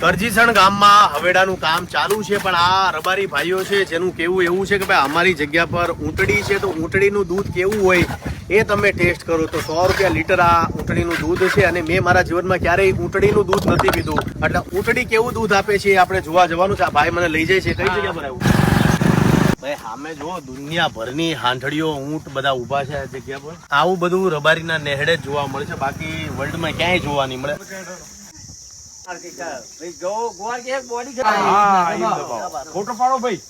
કરજીસણ ગામમાં હવેડાનું કામ ચાલુ છે, પણ આ રબારી ભાઈઓ છે, જેનું કેવું એવું છે કે ભાઈ અમારી જગ્યા પર ઊંટડી છે, તો ઊંટડીનું દૂધ કેવું હોય એ તમે ટેસ્ટ કરો. તો સો રૂપિયા લીટર આ ઊંટડીનું દૂધ છે અને મેં મારા જીવનમાં ક્યારેય ઊંટડીનું દૂધ નથી પીધું. એટલે ઊંટડી કેવું દૂધ આપે છે આપણે જોવા જવાનું છે. આ ભાઈ મને લઈ જાય છે. કઈ જગ્યા પર આવ્યું ભાઈ સામે જો, દુનિયાભરની હાંઠડીઓ ઊંટ બધા ઊભા છે આ જગ્યા પર. આવું બધું રબારીના નેહડે જ જોવા મળે છે. બાકી વર્લ્ડમાં ક્યાંય જોવા નહીં મળે. ફોટો પાડો ભાઈ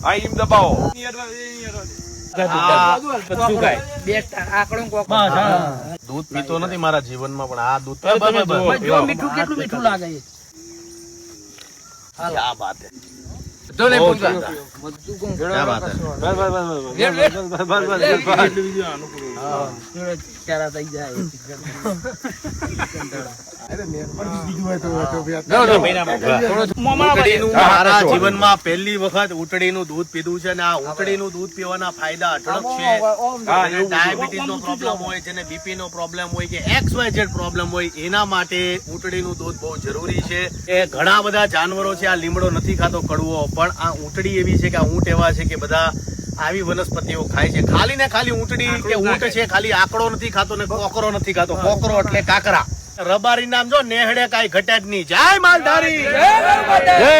હા ઈમ દબાવો દૂધ પીતો નથી મારા જીવનમાં પણ આ દૂધ મીઠું કેટલું મીઠું લાગે આ વાત જો નહીં પૂછતા જીવનમાં પહેલી વખત ઉટડીનું દૂધ પીધું છે અને આ ઉટડીનું દૂધ પીવાના ફાયદા અઢળક છે. ડાયાબિટીસ નો પ્રોબ્લેમ હોય છે બીપી નો પ્રોબ્લેમ હોય કે એક્સ વાય પ્રોબ્લેમ હોય એના માટે ઉટડીનું દૂધ બહુ જરૂરી છે. એ ઘણા બધા જાનવરો છે આ લીમડો નથી ખાતો કડવો પણ આ ઉટડી એવી છે કે આ ઊંટ એવા છે કે બધા આવી વનસ્પતિઓ ખાય છે. ખાલી ને ખાલી ઊંટડી કે ઊંટ છે ખાલી આકડો નથી ખાતો ને કોકરો નથી ખાતો. કોકરો એટલે કાકરા. રબારી નામ જો નેહડે કાઈ ઘટે જ નહીં. જય માલધારી! જય